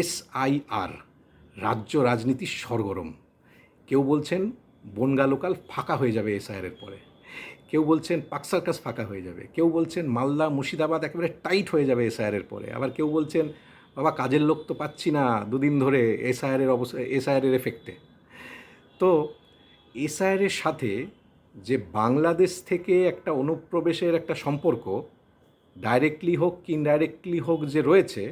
SIR, রাজ্য রাজনীতি সরগরম। কেউ বলছেন বনগা লোকাল ফাঁকা হয়ে যাবে এসআইআরের পরে। কেউ বলছেন পাক সার্কাস ফাঁকা হয়ে যাবে। কেউ বলছেন মালদা, মুর্শিদাবাদ একেবারে টাইট হয়ে যাবে এসআইআরের পরে। আবার কেউ বলছেন, বাবা, কাজের লোক তো পাচ্ছি না দুদিন ধরে এসআইআরের অবস্থা এসআইআরের এফেক্টে তো এসআইআরের সাথে যে বাংলাদেশ থেকে একটা অনুপ্রবেশের একটা সম্পর্ক ডাইরেক্টলি হোক কি ইনডাইরেক্টলি হোক যে রয়েছে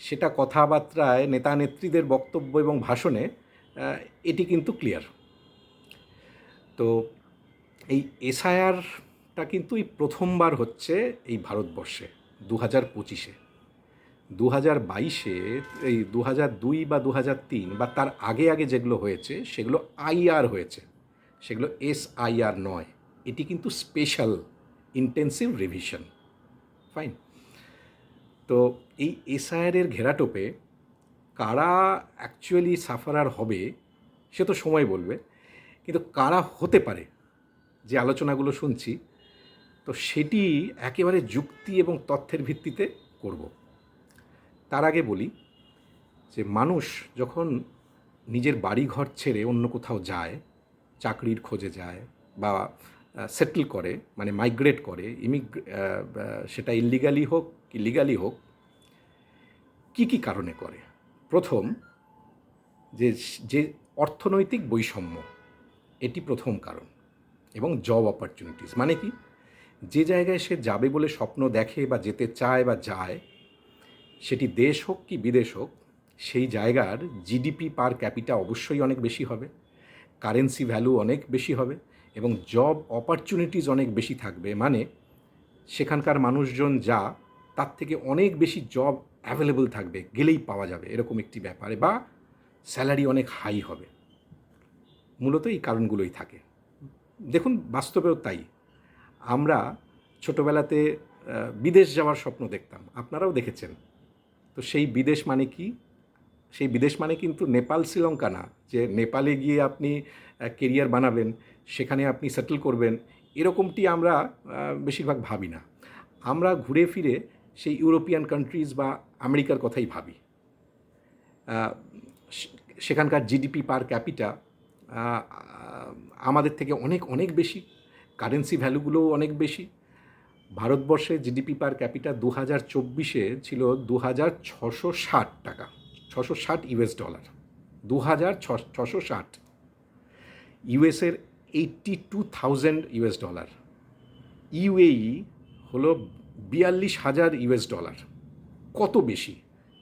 সেটা কথাবার্তায় নেতা নেত্রীদের বক্তব্য এবং ভাষণে এটি কিন্তু ক্লিয়ার। তো এই এসআইআরটা কিন্তু এই প্রথমবার হচ্ছে এই ভারতবর্ষে দু হাজার পঁচিশে। দু হাজার বাইশে, এই দু হাজার দুই বা দু হাজার তিন বা তার আগে আগে যেগুলো হয়েছে, সেগুলো আইআর হয়েছে। সেগুলো এসআইআর নয়। এটি কিন্তু স্পেশাল, ইন্টেন্সিভ রিভিশন। ফাইন। তো এই এসআইআরের ঘেরাটোপে কারা অ্যাকচুয়ালি সাফারার হবে, সে তো সময় বলবে। কিন্তু কারা হতে পারে, যে আলোচনাগুলো শুনছি, তো সেটি একেবারে যুক্তি এবং তথ্যের ভিত্তিতে করব। তার আগে বলি যে মানুষ যখন নিজের বাড়ি ঘর ছেড়ে অন্য কোথাও যায়, চাকরির খোঁজে যায় বা সেটেল করে মানে মাইগ্রেট করে ইমিগ্রে সেটা ইলিগালি হোক কি লিগালি হোক কি কি কারণে করে? প্রথম, যে যে অর্থনৈতিক বৈষম্য, এটি প্রথম কারণ এবং জব অপরচুনিটিস মানে কি? যে জায়গায় সে যাবে বলে স্বপ্ন দেখে বা যেতে চায় বা যায়, সেটি দেশ হোক কি বিদেশ হোক, সেই জায়গার জিডিপি পার ক্যাপিটা অবশ্যই অনেক বেশি হবে কারেন্সি ভ্যালু অনেক বেশি হবে এবং জব অপরচুনিটিস অনেক বেশি থাকবে। মানে সেখানকার মানুষজন যা, তার থেকে অনেক বেশি জব অ্যাভেলেবল থাকবে, গেলেই পাওয়া যাবে, এরকম একটি ব্যাপারে, বা স্যালারি অনেক হাই হবে। মূলত এই কারণগুলোই থাকে। দেখুন, বাস্তবেও তাই। আমরা ছোটোবেলাতে বিদেশ যাওয়ার স্বপ্ন দেখতাম, আপনারাও দেখেছেন। তো সেই বিদেশ মানে কি? সেই বিদেশ মানে কিন্তু নেপাল, শ্রীলঙ্কা না, যে নেপালে গিয়ে আপনি কেরিয়ার বানাবেন, সেখানে আপনি সেটেল করবেন, এরকমটি আমরা বেশিরভাগ ভাবি না। আমরা ঘুরে ফিরে সেই ইউরোপিয়ান কান্ট্রিজ বা আমেরিকার কথাই ভাবি। সেখানকার জিডিপি পার ক্যাপিটা আমাদের থেকে অনেক অনেক বেশি। কারেন্সি ভ্যালুগুলোও অনেক বেশি। ভারতবর্ষে জিডিপি পার ক্যাপিটা দু হাজার চব্বিশে ছিল দু হাজার ছশো ষাট টাকা, ছশো ষাট ইউএস ডলার দু হাজার ছশো ষাট। ইউএসের eighty two thousand US dollar UAE হলো বিয়াল্লিশ হাজার ইউএস ডলার। কত বেশি?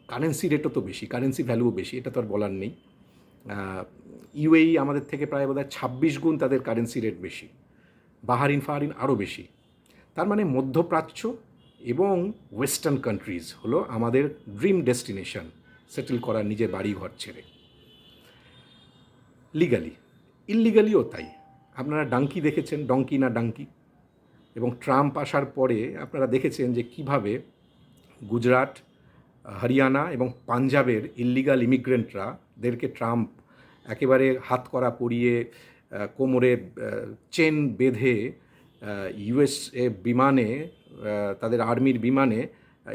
কারেন্সি রেটও তো বেশি, কারেন্সি ভ্যালুও বেশি, এটা তো আর বলার নেই। ইউএই আমাদের থেকে প্রায় বোধ হয় ছাব্বিশ গুণ তাদের কারেন্সি রেট বেশি। বাহারিন, ফাহারিন আরও বেশি। তার মানে মধ্যপ্রাচ্য এবং ওয়েস্টার্ন কান্ট্রিজ হলো আমাদের ড্রিম ডেস্টিনেশন, সেটেল করার নিজের বাড়ি ঘর ছেড়ে। লিগালি, ইললিগালিও তাই। আপনারা ডাঙ্কি দেখেছেন, ডঙ্কি না ডাঙ্কি? এবং ট্রাম্প আসার পরে আপনারা দেখেছেন যে কীভাবে গুজরাট, হরিয়ানা এবং পাঞ্জাবের ইল্লিগাল ইমিগ্রেন্টরা দেরকে ট্রাম্প একেবারে হাত করা পরিয়ে কোমরে চেন বেঁধে ইউএসএ বিমানে তাদের আর্মির বিমানে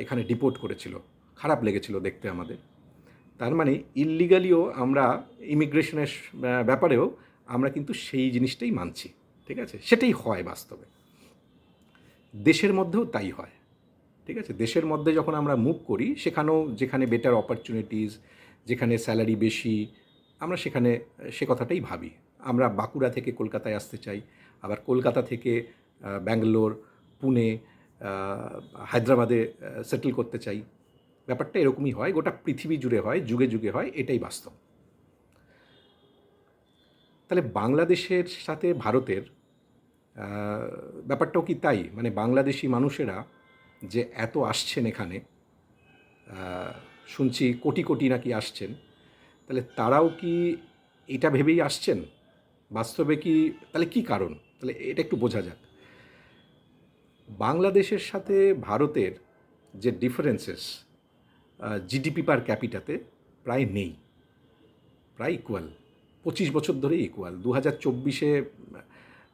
এখানে ডিপোর্ট করেছিল। খারাপ লেগেছিল দেখতে আমাদের। তার মানে ইল্লিগালিও আমরা ইমিগ্রেশনের ব্যাপারেও আমরা কিন্তু সেই জিনিসটাই মানছি। ঠিক আছে? সেটাই হয় বাস্তবে। দেশের মধ্যেও তাই হয়। ঠিক আছে? দেশের মধ্যে যখন আমরা মুভ করি, সেখানেও যেখানে বেটার অপরচুনিটিস যেখানে স্যালারি বেশি, আমরা সেখানে, সে কথাটাই ভাবি। আমরা বাঁকুড়া থেকে কলকাতায় আসতে চাই, আবার কলকাতা থেকে ব্যাঙ্গালোর, পুনে হায়দ্রাবাদে সেটেল করতে চাই। ব্যাপারটা এরকমই হয়, গোটা পৃথিবী জুড়ে হয়, যুগে যুগে হয়, এটাই বাস্তব। তাহলে বাংলাদেশের সাথে ভারতের ব্যাপারটাও কি তাই? মানে বাংলাদেশি মানুষেরা যে এত আসছেন এখানে শুনছি কোটি কোটি নাকি আসছেন, তাহলে তারাও কি এটা ভেবেই আসছেন? বাস্তবে কি, তাহলে কি কারণ? তাহলে এটা একটু বোঝা যাক। বাংলাদেশের সাথে ভারতের যে ডিফারেন্সেস জিডিপি পার ক্যাপিটাতে প্রায় নেই, প্রায় ইকুয়াল পঁচিশ বছর ধরে ইকুয়াল দু হাজার চব্বিশে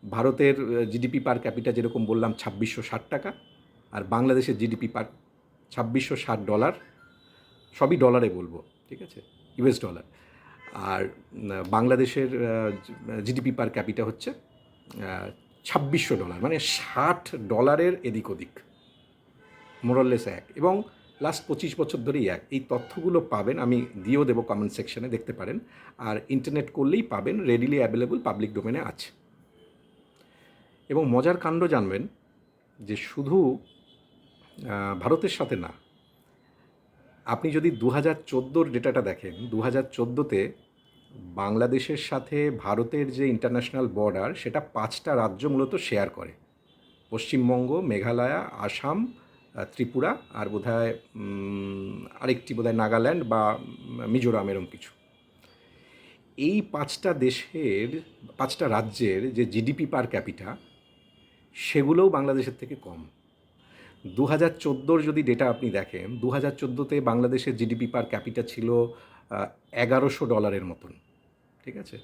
ভারতের জিডিপি পার ক্যাপিটা যেরকম বললাম ছাব্বিশশো ষাট টাকা আর বাংলাদেশের জিডিপি পার ছাব্বিশশো ষাট ডলার সবই ডলারে বলব, ঠিক আছে? ইউএস ডলার আর বাংলাদেশের জিডিপি পার ক্যাপিটা হচ্ছে ছাব্বিশশো ডলার মানে ষাট ডলারের এদিক ওদিক মোরললেস এক। এবং লাস্ট পঁচিশ বছর ধরেই এক। এই তথ্যগুলো পাবেন, আমি দিয়েও দেবো কমেন্ট সেকশনে দেখতে পারেন। আর ইন্টারনেট করলেই পাবেন রেডিলি অ্যাভেলেবল পাবলিক ডোমেনে আছে। এবং মজার কাণ্ড জানবেন যে শুধু ভারতের সাথে না, আপনি যদি দু হাজার চোদ্দোর ডেটাটা দেখেন দু হাজার চোদ্দোতে বাংলাদেশের সাথে ভারতের যে ইন্টারন্যাশনাল বর্ডার সেটা পাঁচটা রাজ্য মূলত শেয়ার করে। পশ্চিমবঙ্গ, মেঘালয়া, আসাম ত্রিপুরা, আর বোধহয় আরেকটি বোধহয় নাগাল্যান্ড বা মিজোরাম এরম কিছু। এই পাঁচটা দেশের, পাঁচটা রাজ্যের যে জিডিপি পার ক্যাপিটা সেগুলোও বাংলাদেশের থেকে কম। দু হাজার চোদ্দোর যদি ডেটা আপনি দেখেন দু হাজার চোদ্দোতে বাংলাদেশের জিডিপি পার ক্যাপিটা ছিল এগারোশো ডলারের মতন, ঠিক আছে?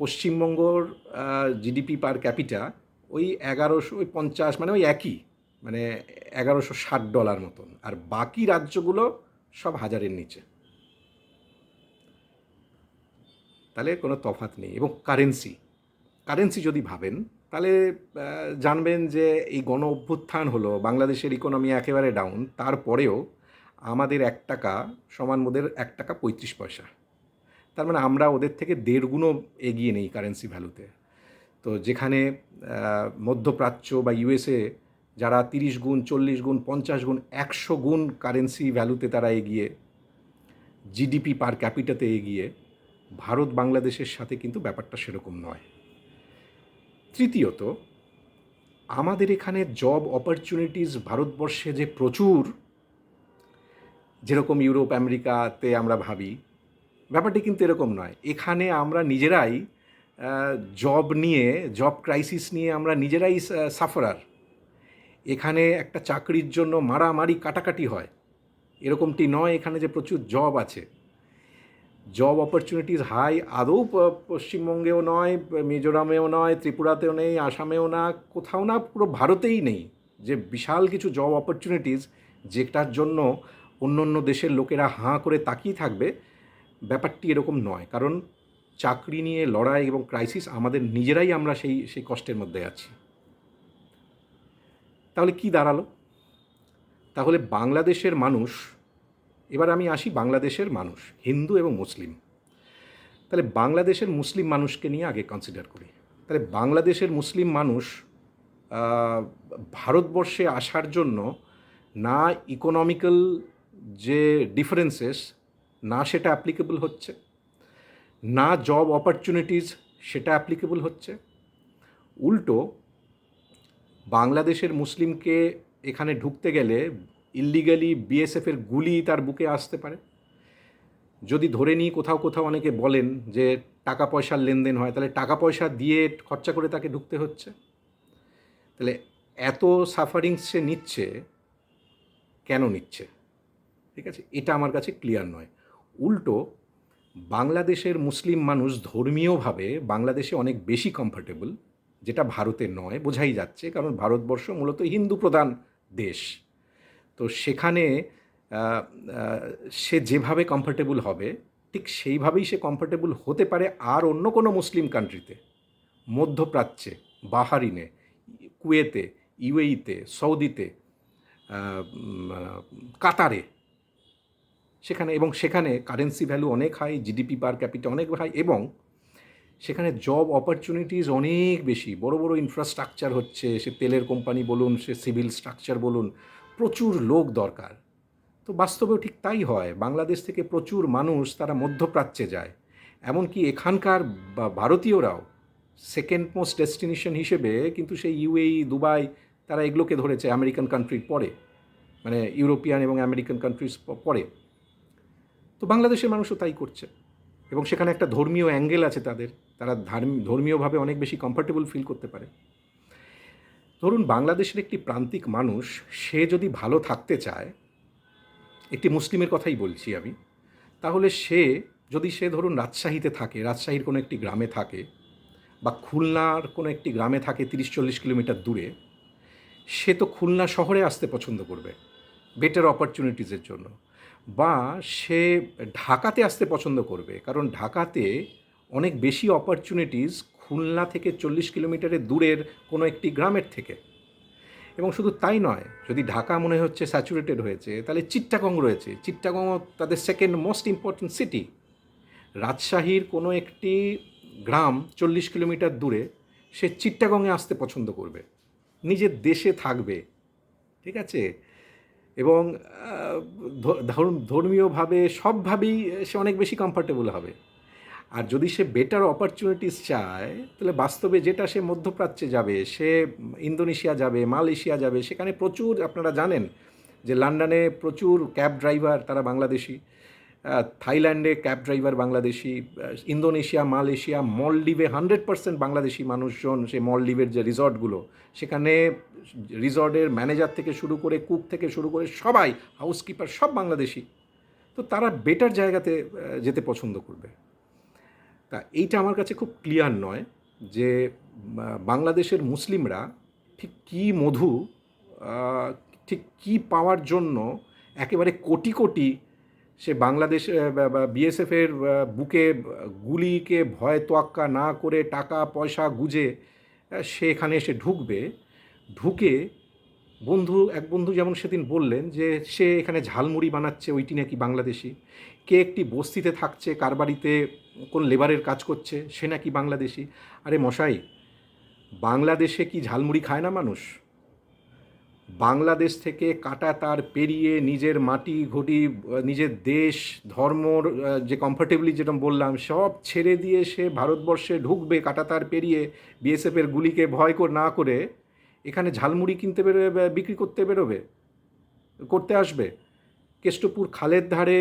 পশ্চিমবঙ্গর জিডিপি পার ক্যাপিটা ওই এগারোশো, ওই পঞ্চাশ মানে ওই একই মানে এগারোশো ষাট ডলার মতন, আর বাকি রাজ্যগুলো সব হাজারের নিচে। তাহলে কোনো তফাৎ নেই। এবং কারেন্সি কারেন্সি যদি ভাবেন তাহলে জানবেন যে এই গণ অভ্যুত্থান হলো, বাংলাদেশের ইকোনমি একেবারে ডাউন তারপরেও আমাদের এক টাকা সমান ওদের এক টাকা পঁয়ত্রিশ পয়সা। তার মানে আমরা ওদের থেকে দেড় গুণও এগিয়ে নেই কারেন্সি ভ্যালুতে তো যেখানে মধ্যপ্রাচ্য বা ইউএসএ যারা তিরিশ গুণ, চল্লিশ গুণ, পঞ্চাশ গুণ, একশো গুণ কারেন্সি ভ্যালুতে তারা এগিয়ে জিডিপি পার ক্যাপিটাতে এগিয়ে, ভারত বাংলাদেশের সাথে কিন্তু ব্যাপারটা সেরকম নয়। তৃতীয়ত, আমাদের এখানে জব অপরচুনিটিস ভারতবর্ষে যে প্রচুর, যেরকম ইউরোপ, আমেরিকাতে আমরা ভাবি, ব্যাপারটি কিন্তু এরকম নয়। এখানে আমরা নিজেরাই জব নিয়ে জব ক্রাইসিস নিয়ে আমরা নিজেরাই সাফারার এখানে একটা চাকরির জন্য মারামারি, কাটাকাটি হয়। এরকমটি নয়, এখানে যে প্রচুর জব আছে। জব অপরচুনিটিস হাই আদৌ পশ্চিমবঙ্গেও নয়, মিজোরামেও নয়, ত্রিপুরাতেও নেই, আসামেও না, কোথাও না, পুরো ভারতেই নেই। যে বিশাল কিছু জব অপরচুনিটিস যেটার জন্য অন্য অন্য দেশের লোকেরা হাঁ করে তাকিয়ে থাকবে, ব্যাপারটি এরকম নয়। কারণ চাকরি নিয়ে লড়াই এবং ক্রাইসিস আমাদের নিজেরাই আমরা সেই সেই কষ্টের মধ্যে আছি। তাহলে কি দাঁড়াল? তাহলে বাংলাদেশের মানুষ এবার আমি আসি বাংলাদেশের মানুষ, হিন্দু এবং মুসলিম। তাহলে বাংলাদেশের মুসলিম মানুষকে নিয়ে আগে কনসিডার করি। তাহলে বাংলাদেশের মুসলিম মানুষ ভারতবর্ষে আসার জন্য না ইকোনমিক্যাল যে ডিফারেন্সেস না সেটা অ্যাপ্লিকেবল হচ্ছে, না জব অপরচুনিটিস সেটা অ্যাপ্লিকেবল হচ্ছে। উল্টো, বাংলাদেশের মুসলিমকে এখানে ঢুকতে গেলে ইল্লিগালি বিএসএফের গুলি তার বুকে আসতে পারে। যদি ধরে নিই কোথাও কোথাও অনেকে বলেন যে টাকা পয়সার লেনদেন হয়, তাহলে টাকা পয়সা দিয়ে খরচা করে তাকে ঢুকতে হচ্ছে। তাহলে এত সাফারিং সে নিচ্ছে, কেন নিচ্ছে? ঠিক আছে? এটা আমার কাছে ক্লিয়ার নয়। উল্টো, বাংলাদেশের মুসলিম মানুষ ধর্মীয়ভাবে বাংলাদেশে অনেক বেশি কমফর্টেবল যেটা ভারতে নয়, বোঝাই যাচ্ছে। কারণ ভারতবর্ষ মূলত হিন্দু প্রধান দেশ। তো সেখানে সে যেভাবে কমফর্টেবল হবে, ঠিক সেইভাবেই সে কমফর্টেবল হতে পারে আর অন্য কোনো মুসলিম কান্ট্রিতে মধ্যপ্রাচ্যে, বাহারিনে, কুয়েতে, ইউএইতে, সৌদিতে কাতারে। সেখানে এবং সেখানে কারেন্সি ভ্যালু অনেক হাই জিডিপি পার ক্যাপিটা অনেক হাই এবং সেখানে জব অপরচুনিটিস অনেক বেশি। বড় বড় ইনফ্রাস্ট্রাকচার হচ্ছে, সে তেলের কোম্পানি বলুন, সে সিভিল স্ট্রাকচার বলুন প্রচুর লোক দরকার। তো বাস্তবেও ঠিক তাই হয়, বাংলাদেশ থেকে প্রচুর মানুষ তারা মধ্যপ্রাচ্যে যায়। এমনকি এখানকার বা- ভারতীয়রাও সেকেন্ড মোস্ট ডেস্টিনেশন হিসেবে কিন্তু সেই ইউএই দুবাই তারা এগুলোকে ধরেছে আমেরিকান কান্ট্রির পরে। মানে ইউরোপিয়ান এবং আমেরিকান কান্ট্রিজ পরে। তো বাংলাদেশের মানুষও তাই করছে। এবং সেখানে একটা ধর্মীয় অ্যাঙ্গেল আছে তাদের। তারা ধার্ম- ধর্মীয়ভাবে অনেক বেশি কমফর্টেবল ফিল করতে পারে। ধরুন বাংলাদেশের একটি প্রান্তিক মানুষ, সে যদি ভালো থাকতে চায়, একটি মুসলিমের কথাই বলছি আমি, তাহলে সে যদি সে ধরুন রাজশাহীতে থাকে, রাজশাহীর কোনো একটি গ্রামে থাকে বা খুলনার কোনো একটি গ্রামে থাকে তিরিশ চল্লিশ কিলোমিটার দূরে, সে তো খুলনা শহরে আসতে পছন্দ করবে বেটার অপরচুনিটিসের জন্য। বা সে ঢাকাতে আসতে পছন্দ করবে, কারণ ঢাকাতে অনেক বেশি অপরচুনিটিস খুলনা থেকে চল্লিশ কিলোমিটারের দূরের কোনো একটি গ্রামের থেকে। এবং শুধু তাই নয়, যদি ঢাকা মনে হচ্ছে স্যাচুরেটেড হয়েছে, তাহলে চিট্টাগং রয়েছে। চিট্টাগং তাদের সেকেন্ড মোস্ট ইম্পর্ট্যান্ট সিটি রাজশাহীর কোনো একটি গ্রাম চল্লিশ কিলোমিটার দূরে, সে চিট্টাগংয়ে আসতে পছন্দ করবে। নিজের দেশে থাকবে। ঠিক আছে? এবং ধর্মীয়ভাবে সবভাবেই সে অনেক বেশি কমফর্টেবল হবে। আর যদি সে বেটার অপরচুনিটিস চায়, তাহলে বাস্তবে যেটা সে মধ্যপ্রাচ্যে যাবে, সে ইন্দোনেশিয়া যাবে, মালয়েশিয়া যাবে, সেখানে প্রচুর আপনারা জানেন যে লন্ডনে প্রচুর ক্যাব ড্রাইভার তারা বাংলাদেশি থাইল্যান্ডে cab driver Bangladeshi Indonesia, Malaysia মলডিভে hundred percent Bangladeshi মানুষজন সে মলডিভের যে রিসর্টগুলো সেখানে রিসর্টের ম্যানেজার থেকে শুরু করে কুক থেকে শুরু করে সবাই হাউসকিপার সব বাংলাদেশি। তো তারা বেটার জায়গাতে যেতে পছন্দ করবে। তা এইটা আমার কাছে খুব ক্লিয়ার নয় যে বাংলাদেশের মুসলিমরা ঠিক কী মধু ঠিক কী পাওয়ার জন্য একেবারে কোটি কোটি সে বাংলাদেশ বিএসএফের বুকে গুলিকে ভয় তোয়াক্কা না করে টাকা, পয়সা গুজে সে এখানে এসে ঢুকবে। ঢুকে বন্ধু, এক বন্ধু যেমন সেদিন বললেন যে, সে এখানে ঝালমুড়ি বানাচ্ছে, ওইটি নাকি বাংলাদেশি। কে একটি বস্তিতে থাকছে, কার বাড়িতে কোন লেবারের কাজ করছে, সে নাকি বাংলাদেশি। আরে মশাই, বাংলাদেশে কি ঝালমুড়ি খায় না মানুষ? বাংলাদেশ থেকে কাটা তার পেরিয়ে নিজের মাটি, ঘটি, নিজের দেশ ধর্মর যে কমফর্টেবলি যেটা বললাম, সব ছেড়ে দিয়ে সে ভারতবর্ষে ঢুকবে, কাটা তার পেরিয়ে বিএসএফের গুলিকে ভয় না করে। এখানে ঝালমুড়ি কিনতে বেরোবে বিক্রি করতে বেরোবে, করতে আসবে। কেষ্টপুর খালের ধারে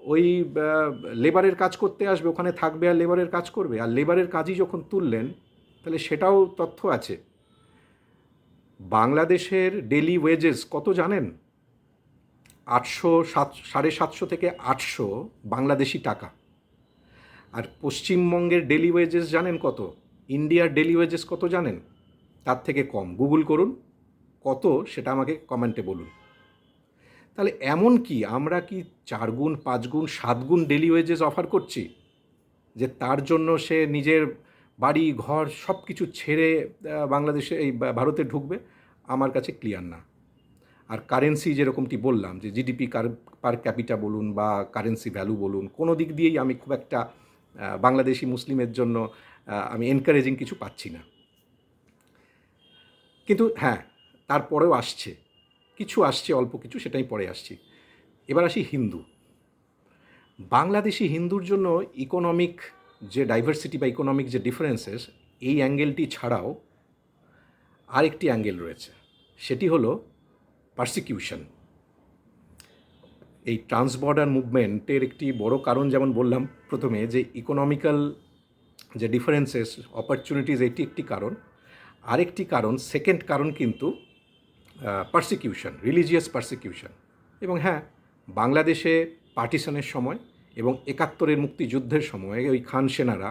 ওই লেবারের কাজ করতে আসবে, ওখানে থাকবে আর লেবারের কাজ করবে। আর লেবারের কাজই যখন তুললেন, তাহলে সেটাও তথ্য আছে। বাংলাদেশের ডেলি ওয়েজেস কত জানেন? আটশো সাত, সাড়ে সাতশো থেকে আটশো বাংলাদেশি টাকা। আর পশ্চিমবঙ্গের ডেলি ওয়েজেস জানেন কত? ইন্ডিয়ার ডেলি ওয়েজেস কত জানেন? তার থেকে কম। গুগল করুন, কত সেটা আমাকে কমেন্টে বলুন। তাহলে এমন কি, আমরা কি চার গুণ, পাঁচ গুণ, সাত গুণ ডেলি ওয়েজেস অফার করছি? যে তার জন্য সে নিজের বাড়ি, ঘর সব কিছু ছেড়ে বাংলাদেশে, এই ভারতে ঢুকবে? আমার কাছে ক্লিয়ার না। আর কারেন্সি যেরকমটি বললাম, যে জিডিপি কার পার ক্যাপিটা বলুন বা কারেন্সি ভ্যালু বলুন, কোনো দিক দিয়েই আমি খুব একটা বাংলাদেশি, মুসলিমের জন্য আমি এনকারেজিং কিছু পাচ্ছি না। কিন্তু হ্যাঁ তারপরেও আসছে। কিছু আসছে, অল্প কিছু, সেটাই পরে আসছি। এবার আসি হিন্দু। বাংলাদেশি হিন্দুর জন্য ইকোনমিক যে ডাইভার্সিটি বা ইকোনমিক যে ডিফারেন্সেস এই অ্যাঙ্গেলটি ছাড়াও আরেকটি অ্যাঙ্গেল রয়েছে। সেটি হলো পার্সিকিউশন এই ট্রান্সবর্ডার মুভমেন্টের একটি বড় কারণ যেমন বললাম প্রথমে, যে ইকোনমিক্যাল যে ডিফারেন্সেস অপরচুনিটিস এটি একটি কারণ। আরেকটি কারণ সেকেন্ড কারণ কিন্তু পার্সিকিউশন রিলিজিয়াস পার্সিকিউশন এবং হ্যাঁ বাংলাদেশে পার্টিশনের সময় এবং একাত্তরের মুক্তিযুদ্ধের সময় ওই খান সেনারা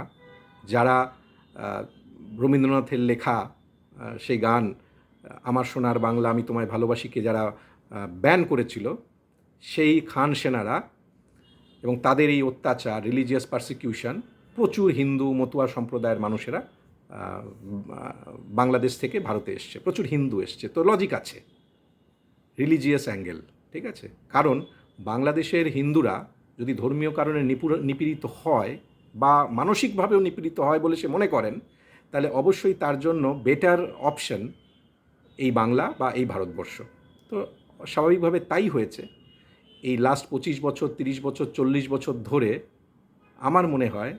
যারা রবীন্দ্রনাথের লেখা সেই গান আমার সোনার বাংলা, আমি তোমায় ভালোবাসিকে যারা ব্যান করেছিল, সেই খান সেনারা এবং তাদের এই অত্যাচার রিলিজিয়াস পারসিকিউশন প্রচুর হিন্দু, মতুয়া সম্প্রদায়ের মানুষেরা বাংলাদেশ থেকে ভারতে এসছে। প্রচুর হিন্দু এসছে। তো লজিক আছে। রিলিজিয়াস অ্যাঙ্গেল ঠিক আছে? কারণ বাংলাদেশের হিন্দুরা যদি ধর্মীয় কারণে নিপুর- নিপীড়িত হয় বা মানসিকভাবেও নিপীড়িত হয় বলে সে মনে করেন, তাহলে অবশ্যই তার জন্য বেটার অপশন এই বাংলা বা এই ভারতবর্ষ। তো স্বাভাবিকভাবে তাই হয়েছে। এই লাস্ট পঁচিশ বছর, তিরিশ বছর, চল্লিশ বছর ধরে আমার মনে হয়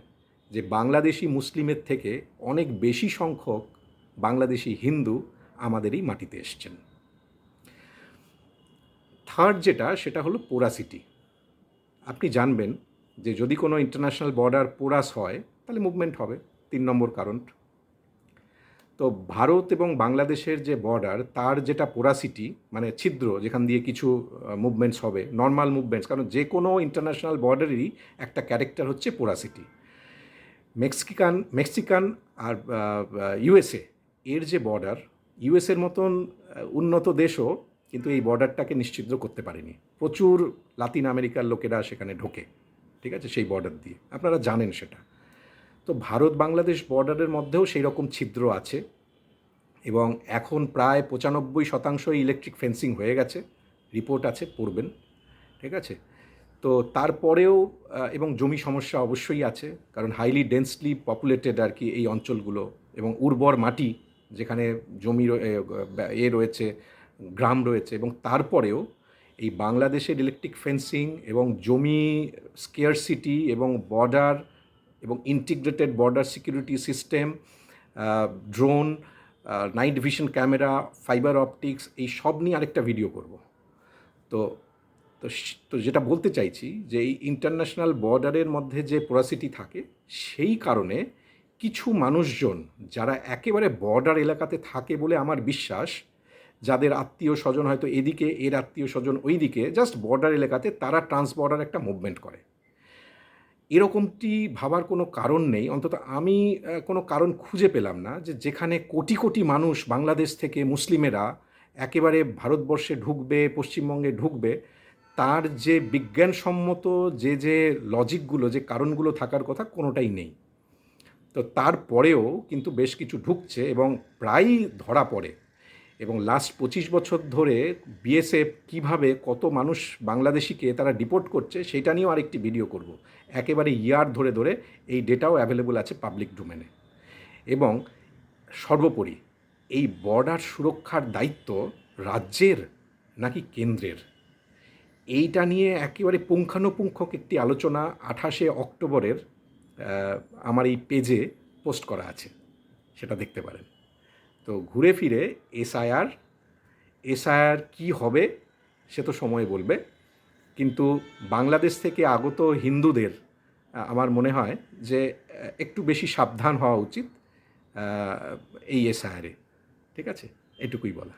যে বাংলাদেশি মুসলিমের থেকে অনেক বেশি সংখ্যক বাংলাদেশি হিন্দু আমাদের এই মাটিতে এসছেন। থার্ড যেটা, সেটা হলো পোরাসিটি আপনি জানবেন যে যদি কোনো ইন্টারন্যাশনাল বর্ডার পোরাস হয়, তাহলে মুভমেন্ট হবে, তিন নম্বর কারণ তো ভারত এবং বাংলাদেশের যে বর্ডার তার যেটা পোরাসিটি মানে ছিদ্র, যেখান দিয়ে কিছু মুভমেন্টস হবে নর্মাল মুভমেন্টস কারণ যে কোনো ইন্টারন্যাশনাল বর্ডারেরই একটা ক্যারেক্টার হচ্ছে পোরাসিটি মেক্সিকান মেক্সিকান আর ইউএসএ, এর যে বর্ডার ইউএসের মতন উন্নত দেশও কিন্তু এই বর্ডারটাকে নিশ্চিদ্র করতে পারেনি। প্রচুর লাতিন আমেরিকার লোকেরা সেখানে ঢোকে, ঠিক আছে? সেই বর্ডার দিয়ে। আপনারা জানেন সেটা। তো ভারত, বাংলাদেশ বর্ডারের মধ্যেও সেই রকম ছিদ্র আছে এবং এখন প্রায় পঁচানব্বই শতাংশ ইলেকট্রিক ফেন্সিং হয়ে গেছে। রিপোর্ট আছে, পড়বেন, ঠিক আছে? তো তারপরেও এবং জমি সমস্যা অবশ্যই আছে কারণ হাইলি ডেন্সলি পপুলেটেড আর কি এই অঞ্চলগুলো এবং উর্বর মাটি যেখানে জমি এ, রয়েছে গ্রাম রয়েছে এবং তারপরেও এই বাংলাদেশের ইলেকট্রিক ফেন্সিং এবং জমি স্কেয়ারসিটি এবং বর্ডার এবং integrated border security system drone night vision camera fibre optics এই সব নিয়ে আরেকটা ভিডিও করব। তো তো তো যেটা বলতে চাইছি যে এই ইন্টারন্যাশনাল বর্ডারের মধ্যে যে পোরাসিটি থাকে, সেই কারণে কিছু মানুষজন যারা একেবারে বর্ডার এলাকাতে থাকে বলে আমার বিশ্বাস, যাদের আত্মীয় স্বজন হয়তো এদিকে, এর আত্মীয় স্বজন ওইদিকে জাস্ট বর্ডার এলাকাতে তারা ট্রান্স বর্ডার একটা মুভমেন্ট করে। এরকমটি ভাবার কোনো কারণ নেই। অন্তত আমি কোনো কারণ খুঁজে পেলাম না যে যেখানে কোটি কোটি মানুষ বাংলাদেশ থেকে মুসলিমেরা একেবারে ভারতবর্ষে ঢুকবে, পশ্চিমবঙ্গে ঢুকবে তার যে বিজ্ঞানসম্মত যে যে লজিকগুলো যে কারণগুলো থাকার কথা কোনোটাই নেই। তো তারপরেও কিন্তু বেশ কিছু ঢুকছে এবং প্রায়ই ধরা পড়ে। এবং লাস্ট পঁচিশ বছর ধরে বিএসএফ কীভাবে কত মানুষ বাংলাদেশিকে তারা ডিপোর্ট করছে, সেটা নিয়েও আরেকটি ভিডিও করব। একেবারে ইয়ার ধরে ধরে এই ডেটাও অ্যাভেলেবল আছে পাবলিক ডোমেনে এবং সর্বোপরি এই বর্ডার সুরক্ষার দায়িত্ব রাজ্যের নাকি কেন্দ্রের? এইটা নিয়ে একেবারে পুঙ্খানুপুঙ্খক একটি আলোচনা আঠাশে অক্টোবরের আমার এই পেজে পোস্ট করা আছে, সেটা দেখতে পারেন। তো ঘুরে ফিরে এসআইআর এসআইআর কী হবে সে তো সময় বলবে, কিন্তু বাংলাদেশ থেকে আগত হিন্দুদের আমার মনে হয় যে একটু বেশি সাবধান হওয়া উচিত এই এসআইআরে। ঠিক আছে? এটুকুই বলা।